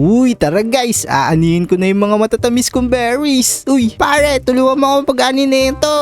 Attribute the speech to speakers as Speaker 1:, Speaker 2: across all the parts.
Speaker 1: Uy, tara guys, aanihin ko na yung mga matatamis kong berries. Uy, pare, tulungan mo ako pag-ani nito.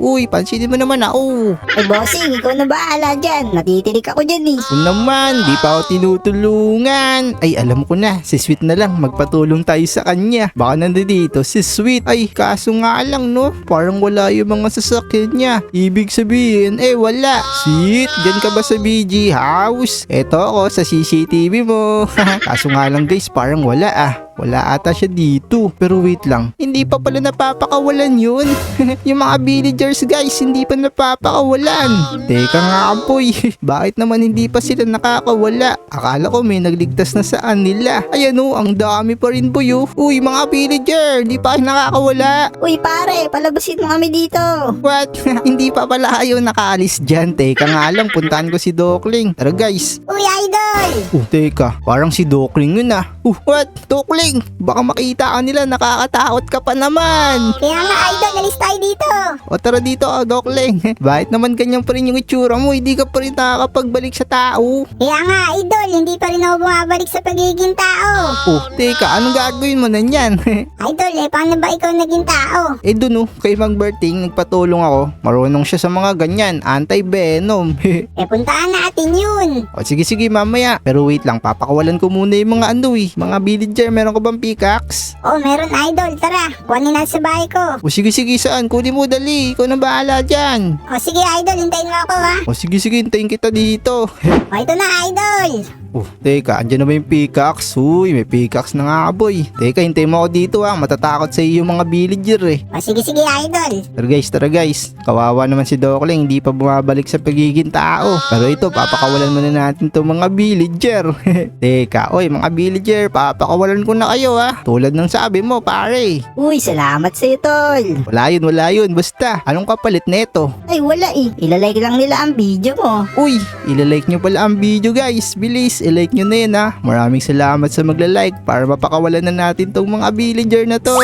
Speaker 1: Uy, pansinin mo naman ako.
Speaker 2: Ay, bossing, ikaw na bahala dyan. Natitirik ako dyan eh.
Speaker 1: Kung naman, di pa ako tinutulungan. Ay, alam ko na, si Sweet na lang, magpatulong tayo sa kanya. Baka nandito si Sweet. Ay, kaso nga lang no, parang wala yung mga sasakyan niya. Ibig sabihin, eh wala. Sweet, dyan ka ba sa BG House? Eto ako sa CCTV mo. kaso nga lang guys, parang wala ah. Wala ata siya dito. Pero wait lang, hindi pa pala napapakawalan yun. yung mga villagers guys, hindi pa napapakawalan. Teka nga boy, bakit naman hindi pa sila nakakawala? Akala ko may nagligtas na saan nila. Ayan o, ang dami pa rin boy oh. Uy mga villager, hindi pa kayo nakakawala.
Speaker 2: Uy, pare, palabasin mo kami dito.
Speaker 1: What? hindi pa pala kayo nakaalis dyan. Teka nga lang, puntahan ko si Dokling. Tara guys.
Speaker 2: Uy, idol!
Speaker 1: Oh, teka, parang si Dokling yun ah. Uh, what? Dokling! Baka makita ka nila, nakakatakot ka pa naman.
Speaker 2: Kaya nga, idol, alis tayo dito.
Speaker 1: O tara dito, oh, Dokling. Bakit naman ganyan pa rin yung itsura mo? Hindi ka pa rin nakakapagbalik sa tao.
Speaker 2: Kaya nga, idol, hindi pa rin ako bumabalik sa pagiging tao.
Speaker 1: Oh, teka, anong gagawin mo na yan?
Speaker 2: Idol, eh, paano ba ikaw naging tao?
Speaker 1: eh dun oh, kay Mang Berting, nagpatulong ako. Marunong siya sa mga ganyan, anti-venom.
Speaker 2: Eh, puntaan natin yun.
Speaker 1: o sige sige mamaya. Pero wait lang, papakawalan ko muna yung mga ano eh. Mga villager, meron ko bang pickaxe?
Speaker 2: Oh, meron, idol. Tara, kuhanin natin sa bahay ko.
Speaker 1: O sige sige saan, kunin mo dali. Ikaw na bahala dyan.
Speaker 2: O, sige, idol, hintayin mo ako, ha?
Speaker 1: O sige sige, hintayin kita dito.
Speaker 2: O, ito na, idol.
Speaker 1: Oh, teka, andyan na ba yung pickaxe? Uy, may pickaxe na nga boy. Teka, hintayin mo ako dito ah. Matatakot sa iyo yung mga villager eh.
Speaker 2: O, sige, sige, idol.
Speaker 1: Tara guys, tara guys. Kawawa naman si Dokling, hindi pa bumabalik sa pagiging tao. Pero ito, papakawalan muna natin to mga villager. Teka, oy mga villager, papakawalan ko na kayo ha. Tulad ng sabi mo, pare.
Speaker 2: Uy, salamat sa'yo, tol.
Speaker 1: Wala yun, wala yun. Basta, anong kapalit neto?
Speaker 2: Ay, wala eh. Ilalike lang nila ang video mo.
Speaker 1: Uy, ilalike nyo pala ang video guys. Bilis, ilike nyo na yun ha. Maraming salamat sa magla-like para mapakawalan na natin tong mga villager na to.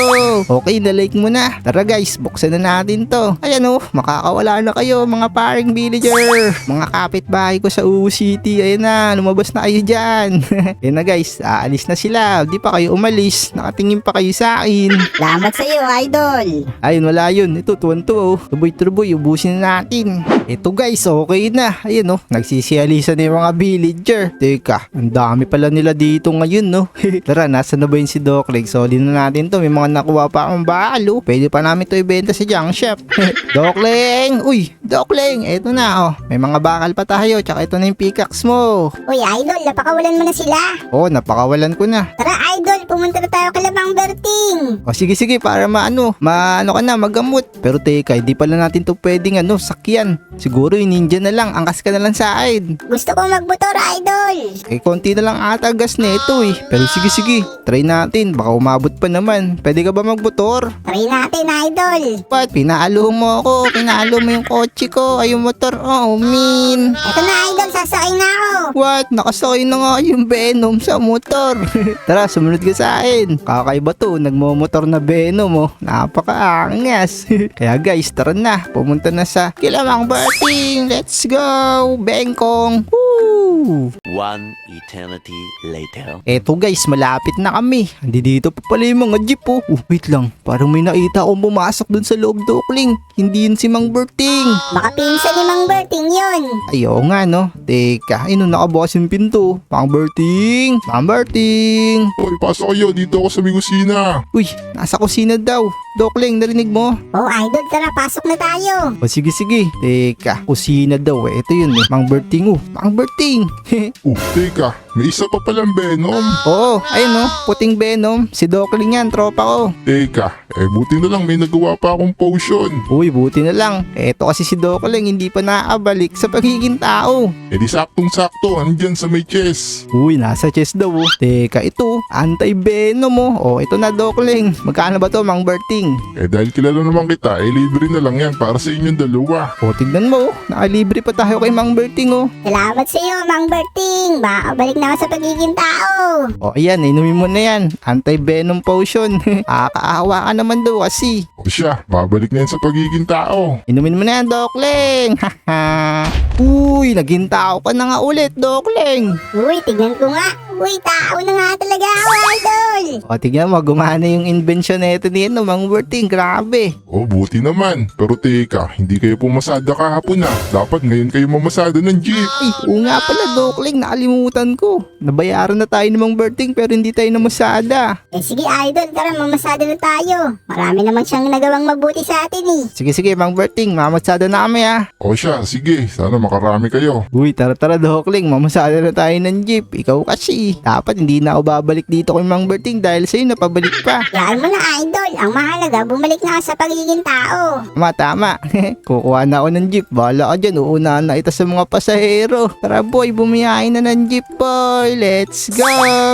Speaker 1: Okay, na-like mo na. Tara guys, buksan na natin to. Ayan oh, makakawala na kayo mga paring villager. Mga kapitbahay ko sa Uwu City. Ayan na, lumabas na kayo dyan. Ayan na guys, aalis na sila. Di pa kayo umalis. Nakatingin pa kayo sa akin.
Speaker 2: Salamat sa'yo, idol.
Speaker 1: Ayun, wala yun. Ito, tuwan-tuwa oh. Tuboy-tuboy, ubusin na natin. Ito guys, okay na. Ayun oh, nagsisiyalisa na yung mga villager. Teka, ang dami pala nila dito ngayon no. Tara, nasa na ba yun si Doc Leg? So, na natin to. May mga nakuha pa akong bakal oh. Pwede pa namin to ibenta sa junk shop. Doc Leng! Uy, Doc Leng! Eto na oh. May mga bakal pa tayo. Tsaka ito na yung pickaxe mo.
Speaker 2: Uy, idol, napakawalan mo na sila.
Speaker 1: Oh, napakawalan ko na.
Speaker 2: Tara, idol, pumunta na tayo kay Labang Berting.
Speaker 1: O sige sige para maano, maano ka na magamot. Pero teka, hindi pala natin to pwedeng ano, sakyan. Siguro yung ninja na lang, angkas ka na lang sa akin.
Speaker 2: Gusto ko magmotor, idol.
Speaker 1: Eh konti na lang ata gas nito eh. Pero sige sige, try natin, baka umabot pa naman. Pwede ka ba magmotor?
Speaker 2: Try natin, idol.
Speaker 1: What? Pinalo mo ako, pinalo mo yung kotse ko, ay yung motor. Oh, mean.
Speaker 2: Ito na, idol, sasakay na ako.
Speaker 1: What? Nakasakay na nga yung Venom sa motor. Tara, sumunod ka sa akin. Kakaiba to, nagmomotor na Venom oh. Napakaangas. Kaya guys, tara na. Pumunta na sa Kilamang Berting. Let's go, Bengkong. Woo!
Speaker 3: One eternity later.
Speaker 1: Eto guys, malapit na kami. Andi dito pa pala yung mga jeep oh. Oh, wait lang. Parang may nakita akong pumasok dun sa loob dokling. Hindi yun si Mang Berting.
Speaker 2: Baka pinsan ni Mang Berting yun.
Speaker 1: Ayaw nga no. Teka, ayun nakabukas yung pinto. Mang Berting! Mang Berting!
Speaker 4: Hoy, pasok kayo. Dito ako sa may kusina.
Speaker 1: Uy, nasa kusina daw. Dokling, narinig mo?
Speaker 2: Oh, idol, tara, pasok na tayo.
Speaker 1: O sige sige. Teka, kusina daw eh. Ito yun eh. Mang Berting oh. Mang Berting!
Speaker 4: Oh, teka. May isa pa palang Venom.
Speaker 1: Oo, ayun oh. Puting Venom. Si Dokling yan, tropa ko.
Speaker 4: Teka, eh buti na lang may nagawa pa akong potion.
Speaker 1: Uy, buti na lang. Eto kasi si Dokling hindi pa nakabalik sa pagiging tao.
Speaker 4: Eh di saktong-sakto, andyan sa may chest.
Speaker 1: Uy, nasa chest daw oh. Teka, ito. Anti-venom oh. Oh, ito na Dokling. Magkano ba to, Mang Berting?
Speaker 4: Eh dahil kilala naman kita, eh libre na lang yan para sa inyong dalawa.
Speaker 1: O, tignan mo oh. Nakalibre pa tayo kay Mang Berting oh.
Speaker 2: Salamat sa iyo, Mang Berting. Baka balik na ako sa pagiging tao.
Speaker 1: O, ayan. Inumin mo na yan. Anti-venom potion. Nakakaawa ka naman daw kasi.
Speaker 4: O siya, babalik na yan sa pagiging tao.
Speaker 1: Inumin mo na yan, Dokling. Haha. Uy, naging tao ka na nga ulit, Dokling.
Speaker 2: Uy, tignan ko nga. Uy, tao na nga talaga ako, idol.
Speaker 1: O, tignan mo, gumana yung invention na ito nito, Mang Berting. Grabe.
Speaker 4: Oh, buti naman. Pero teka, hindi kayo pumasada kahapon na. Dapat ngayon kayo mamasada ng jeep.
Speaker 1: Ay, oo nga pala, Dokling. Nakalimutan ko. Nabayaran na tayo ng Mang Berting pero hindi tayo namasada.
Speaker 2: Eh sige idol, tara mamasada na tayo. Marami naman siyang nagawang mabuti sa atin eh.
Speaker 1: Sige, sige, Mang Berting. Mamasada na kami, ah.
Speaker 4: O siya, sige. Sana makarami kayo.
Speaker 1: Uy, tara tara Dokling, mamasada na tayo ng jeep. Ikaw kasi, dapat hindi na ako babalik dito kay Mang Berting dahil sa'yo napabalik pa.
Speaker 2: Yan mo na idol, ang mahalaga bumalik na ka sa pagiging tao.
Speaker 1: Tama, tama. Kukuha na ako ng jeep. Bahala ka dyan, uunahan na ito sa mga pasahero. Tara boy, bumiyahin na ng jeep boy. Let's go!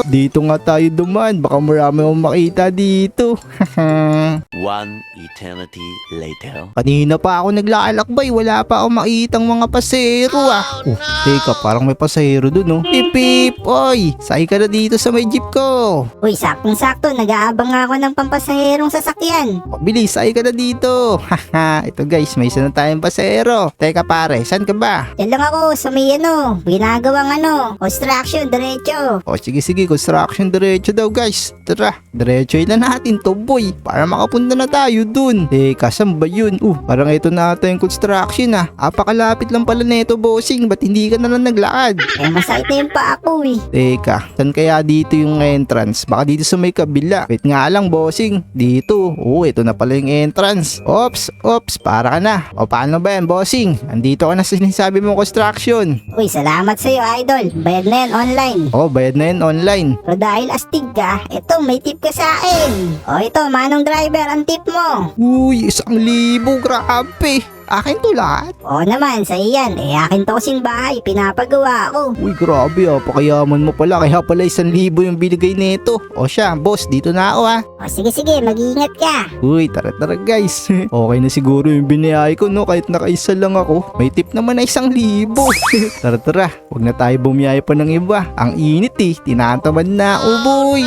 Speaker 1: Dito nga tayo duman, baka marami akong makita dito.
Speaker 3: One eternity later.
Speaker 1: Kanina pa ako naglalakbay, wala pa ako makitang mga pasahero ah. Oh, teka, parang may pasahero dun oh. Pip pip, oy, sakay ka na dito sa may jeep ko.
Speaker 2: Uy, saktong-sakto, nag-aabang nga ako ng pampasaherong sasakyan.
Speaker 1: Bilis, sakay ka na dito. Haha, ito guys, may isa na tayong pasahero. Teka pare, saan ka ba?
Speaker 2: Yan lang ako sa may ano, ginagawang ano, construction, diretso.
Speaker 1: O sige sige, construction diretso daw guys. Tara, diretso na natin to boy. Para makapunta na tayo dun. Teka, saan ba yun? Uh, parang ito na ata yung construction ah. Apakalapit lang pala neto bossing. Ba't hindi ka na lang naglakad?
Speaker 2: Eh, masakit na yung pa ako eh.
Speaker 1: Teka, saan kaya dito yung entrance? Baka dito sa may kabila. Wait nga lang bossing. Dito. Oo, ito na pala yung entrance. Ops, ops, para ka na. O paano ba yan bossing? Andito ka na sa sinasabi mong construction.
Speaker 2: Uy, salamat sa'yo idol. Bayad na yan online.
Speaker 1: Oh, bayad na yan online.
Speaker 2: Pero dahil astig ka, eto may tip ka sa akin. O ito, manong driver, ang tip mo.
Speaker 1: Uy, isang libo, grabe. Akin to lahat.
Speaker 2: O naman, sa iyan. Eh, akin to kasing bahay, pinapagawa ko.
Speaker 1: Uy, grabe ah. Pakayaman mo pala. Kaya pala isang libo yung binigay nito. O siya, boss, dito na ako ah.
Speaker 2: O sige, sige, mag-iingat ka.
Speaker 1: Uy, tara tara guys. okay na siguro yung binayay ko no. Kahit nakaisa lang ako. May tip naman na isang libo. tara tara. Huwag na tayo bumiyay pa ng iba. Ang init eh. Tinatamad na. Uboy.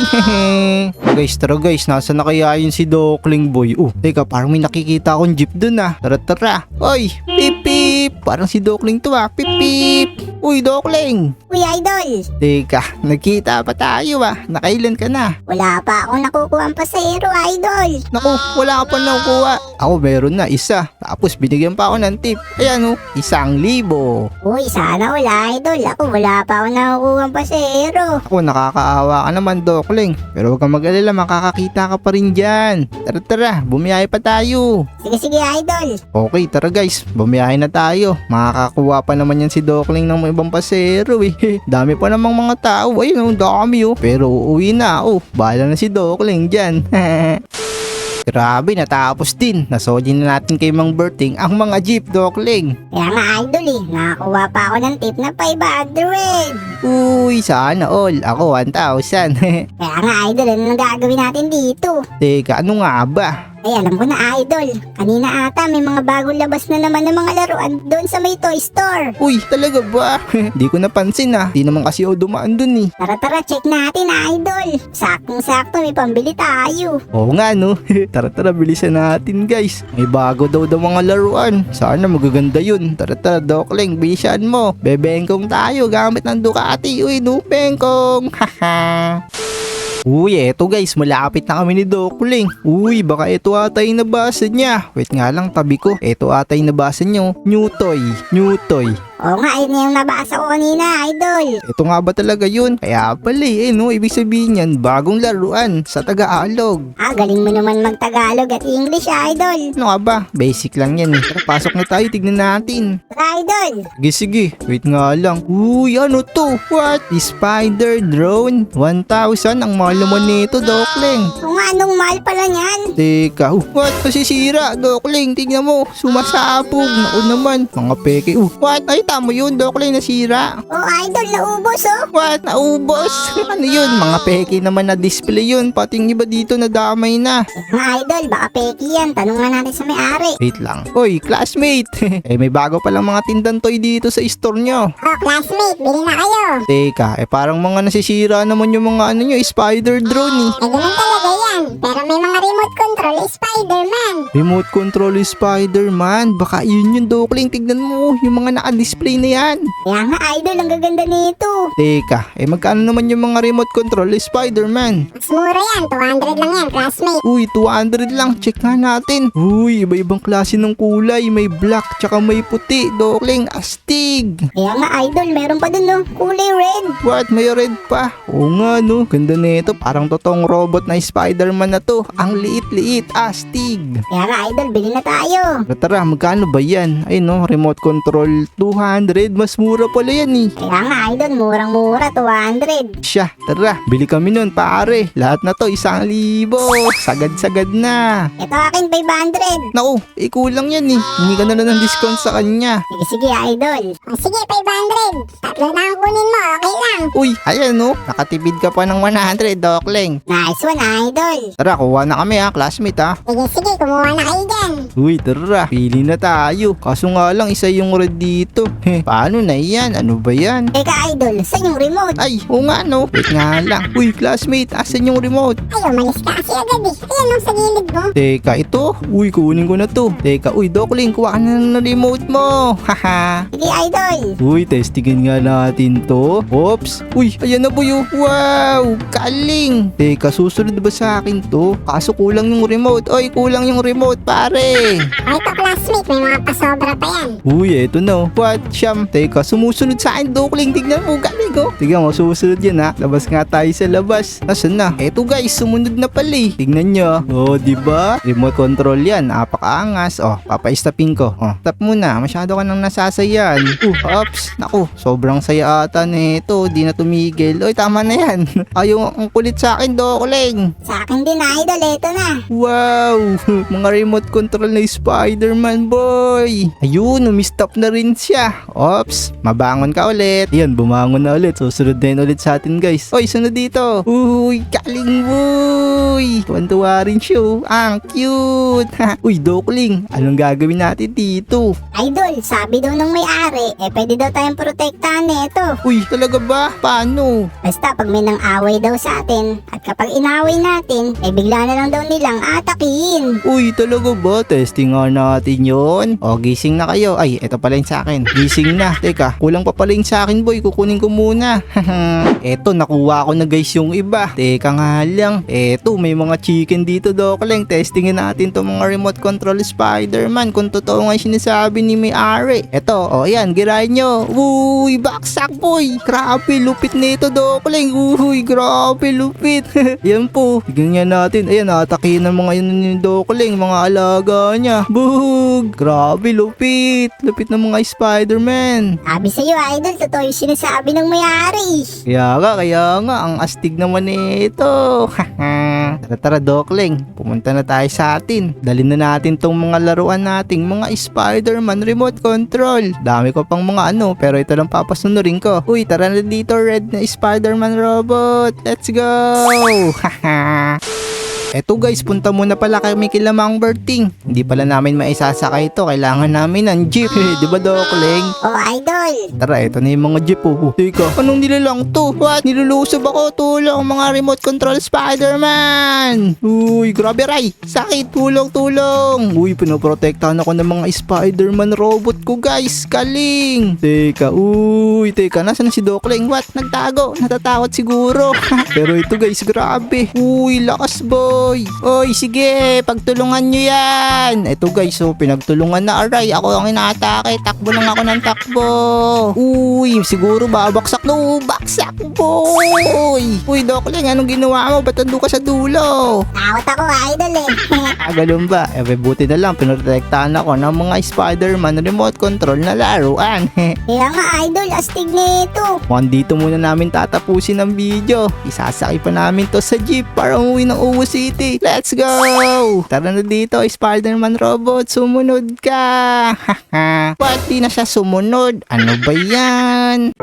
Speaker 1: guys, tara guys. Nasa na kaya yun si Dokling Boy? Oh, teka. Parang may nakikita akong jeep dun ah. Tara tara. Oy, pip pip. Parang si Dokling to ah. Pip pip. Uy, Dokling.
Speaker 2: Uy, idol.
Speaker 1: Teka, nagkita pa tayo ah. Nakailan ka na?
Speaker 2: Wala pa ako nakukuha ang pasahero, idol.
Speaker 1: Naku, wala ka pa nakukuha. Ako meron na isa. Tapos binigyan pa ako ng tip. Ayan oh, isang libo.
Speaker 2: Uy, sana wala, idol. Ako, wala pa ako nakukuha ang pasahero.
Speaker 1: Ako nakakaawa ka naman, Dokling. Pero huwag kang mag-alala, makakakita ka pa rin dyan. Tara tara, bumiyahe pa tayo.
Speaker 2: Sige, sige, idol.
Speaker 1: Okay, tara guys, bumiyahe na tayo. Makakakuha pa naman yan si Dokling ng mga ibang pasero eh. dami pa namang mga tao. Ayun oh, dami oh. Pero uuwi na oh. Bahala na si Dokling dyan. Grabe, natapos din. Nasoli na natin kay Mang Berting ang mga jeep, Dokling.
Speaker 2: Kaya nga, idol eh. Nakakuha pa ako ng tip na 500.
Speaker 1: Uy, sana all. Ako 1,000.
Speaker 2: Kaya nga, idol, ano nang gagawin natin dito?
Speaker 1: Teka, ano nga ba?
Speaker 2: Ay, alam ko na, idol. Kanina ata may mga bagong labas na naman ng mga laruan doon sa may toy store.
Speaker 1: Uy, talaga ba? Di ko napansin ah. Di naman kasi ako dumaan dun eh.
Speaker 2: Tara, tara, check natin, idol. Saktong-sakto, may pambili tayo.
Speaker 1: Oo nga no. tara tara, bilisan natin guys. May bago daw daw mga laruan. Sana magaganda yun. Tara tara, Dokling, bilisan mo. Bebengkong tayo gamit ng Ducati. Uy, no, bengkong. Haha. Uy, eto guys, malapit na kami ni Dokling. Uy, baka ito ata yung nabasa niya. Wait nga lang, tabi ko. Ito ata yung nabasa niyo. New toy, new toy.
Speaker 2: Oo nga, yun yung nabasa ko kanina, idol.
Speaker 1: Ito nga ba talaga yun? Kaya pala eh, no? Ibig sabihin yan, bagong laruan sa Tagalog.
Speaker 2: Ah, galing mo naman mag-Tagalog at English, idol.
Speaker 1: Ano nga ba? Basic lang yan eh. Tara, pasok na tayo, tignan natin.
Speaker 2: Tara, idol.
Speaker 1: Sige, sige. Wait nga lang. Uy, ano to? What? Spider drone? 1,000 ang mahal naman nito, Dokling.
Speaker 2: Kung anong mahal pala niyan.
Speaker 1: Teka, uh, what? Nasisira, Dokling. Tingnan mo, sumasabog. Naku naman, mga peke. Uh, what? Ay, tamo yun, Dokling, nasira.
Speaker 2: Oh, idol, naubos, oh.
Speaker 1: What? Naubos? ano yun? Mga peke naman na display yun. Pati yung iba dito nadamay na.
Speaker 2: Mga idol, baka peki yan. Tanong nga natin sa may-ari.
Speaker 1: Wait lang. Hoy, classmate. eh, may bago palang mga tindan toy dito sa store nyo.
Speaker 2: Oh, classmate, bili na kayo.
Speaker 1: Teka, eh parang mga nasisira naman yung mga ano nyo, spider spider drone eh.
Speaker 2: Eh, ganun talaga yan. Pero may mga remote control, Spider-Man.
Speaker 1: Remote control is Spider-Man. Baka yun yung Dokling. Tignan mo, yung mga naka-display na yan.
Speaker 2: Kaya nga, Idol, ang gaganda nito.
Speaker 1: Teka, eh magkano naman yung mga remote control is Spider-Man?
Speaker 2: Mas mura yan, 200 lang yan, classmate.
Speaker 1: Uy, 200 lang. Check nga natin. Uy, iba-ibang klase ng kulay. May black, tsaka may puti. Dokling, astig.
Speaker 2: Kaya nga, Idol, meron pa dun, no? Kulay red.
Speaker 1: What? May red pa. Oo nga, no. Ganda nito. Parang totoong robot na Spider-Man na to. Ang liit-liit. Astig.
Speaker 2: Kaya nga, Idol, bili na tayo.
Speaker 1: Tara, tara, magkano ba yan? Ay no, remote control 200. Mas mura pala yan eh.
Speaker 2: Kaya nga, Idol, murang-mura, 200.
Speaker 1: Siya, tara, bili kami nun, pare. Lahat na to, isang libo. Sagad-sagad na.
Speaker 2: Ito akin, 500.
Speaker 1: Naku, eh kulang yan eh. Hindi ka na lang ng discount sa kanya.
Speaker 2: Sige, sige, Idol. O, sige, 500. Tatlo na ang kunin mo, okay lang.
Speaker 1: Uy, ayan no. Nakatipid ka pa ng 100, Dokling.
Speaker 2: Nice one, Idol.
Speaker 1: Tara, kuha na kami ha, classmate ha.
Speaker 2: Sige, sige, kumuha na kayo dyan.
Speaker 1: Uy, tara. Pili na tayo. Kaso nga lang, isa yung red dito. Heh, paano na yan? Ano ba yan?
Speaker 2: Teka, Idol, saan yung remote?
Speaker 1: Ay, oo nga no. Wait nga lang. Uy, classmate, asan yung remote?
Speaker 2: Ay, umalis ka kasi agad eh. Ayan, nung sa gilid mo.
Speaker 1: Teka, ito? Uy, kunin ko na to. Teka, uy, Dokling, kuha ka na ng remote mo. Haha.
Speaker 2: Sige, Idol.
Speaker 1: Uy, testingin nga natin to. Oops. Uy, ayan na boy. oh. Wow, kaling. Teka, susunod ba sa akin to? Kaso kulang yung remote. Oy, kulang yung remote, pare.
Speaker 2: O, ito, classmate, may mga pasobra pa yan.
Speaker 1: Uy, eto na. oh. What, Siyam? Teka, sumusunod sa akin, Dokling. Tignan mo, galing oh. Tignan mo, susunod yan ha. Labas nga tayo sa labas. Nasaan na? Eto guys, sumunod na pala eh. Tignan nyo. Oh, di ba? Remote control yan. Napakaangas. Oh, papaistapin ko. Oh, tap muna. Masyado ka nang nasasayan. Uh, ops. Naku, sobrang saya ata nito. Di na tumigil. Oy, tama na yan. Ayaw ang kulit sa akin, Dokling.
Speaker 2: Sa akin din, Idol, ito na.
Speaker 1: Wow! Mga remote control na Spider-Man boy! Ayun, umistop na rin siya. Ops, mabangon ka ulit. Yan, bumangon na ulit. Susunod din ulit sa atin guys. Oy, sunod dito. Uy, kaling boy! Tuwan-tuwa rin siya. oh. Ang cute! Uy, Dokling, anong gagawin natin dito?
Speaker 2: Idol, sabi daw ng may-ari, eh pwede daw tayong protektahan nito.
Speaker 1: Uy, talaga ba? Paano?
Speaker 2: Basta pag may nang away daw sa atin, at kapag inaway natin, eh bigla na lang daw nilang atakihin.
Speaker 1: Uy, talaga ba? Testing nga natin yon. O, gising na kayo. Ay, eto pala yung sa akin. Gising na. Teka, kulang pa pala yung sa akin, boy. Kukunin ko muna. eto, nakuha ko na guys yung iba. Teka nga lang. Eto, may mga chicken dito, Dokling. Testingin natin to mga remote control Spider-Man. Kung totoo nga yung sinasabi ni May Ari. Eto, o yan, girahin nyo. Uy, baksak, boy. Grabe, lupit nito, Dokling. Uy, grabe, lupit. yan po. Nga natin. Ayan, atakihin ng mga yun ni Dokling, mga alaga niya. Bug! Grabe, lupit. Lupit ng mga Spider-Man.
Speaker 2: Sabi sa'yo, Idol, totoo yung sinasabi ng may-ari.
Speaker 1: Kaya nga, kaya nga, ang astig naman nito. tara, tara, Dokling. Pumunta na tayo sa atin. Dalhin na natin tong mga laruan nating mga Spider-Man remote control. Dami ko pang mga ano, pero ito lang papasunurin ko. Uy, tara na dito, red na Spider-Man robot. Let's go! ้ฮ่า Eto guys, punta muna pala kami kila Mang Berting. Hindi pala namin maisasakay ito. Kailangan namin ng jeep. Eh, di ba Dokling?
Speaker 2: Oh, Idol.
Speaker 1: Tara, ito na yung mga jeep oh. Teka, anong nilalang to? What? Nilulusob ako. Tulong mga remote control Spider-Man. Uy, grabe Ray. Sakit. Tulong, tulong. Uy, pinoprotektahan ako ng mga Spider-Man robot ko guys. Kaling. Teka, uy. Teka, nasan na si Dokling? What? Nagtago. Natatakot siguro. Pero ito guys, grabe. Uy, lakas boy. Oy, sige. Pagtulungan nyo yan. Ito guys, so pinagtulungan na aray. Ako ang inaatake. Takbo lang ako ng takbo. Uy, siguro babaksak. No, baksak boy. Uy, Dokling, anong ginawa mo? Ba't ando ka sa dulo?
Speaker 2: Takot ako, Idol eh.
Speaker 1: Ah, ganun ba? Eh, buti na lang. Pinotektahan ako ng mga Spider-Man remote control na laruan.
Speaker 2: Kaya nga, Idol, astig nito.
Speaker 1: Mukhang dito muna namin tatapusin ang video. Isasakay pa namin to sa jeep para umuwi ng Uwo City. Let's go! Tara na dito, Spider-Man robot. Sumunod ka! Ba't di na siya sumunod? Ano ba yan?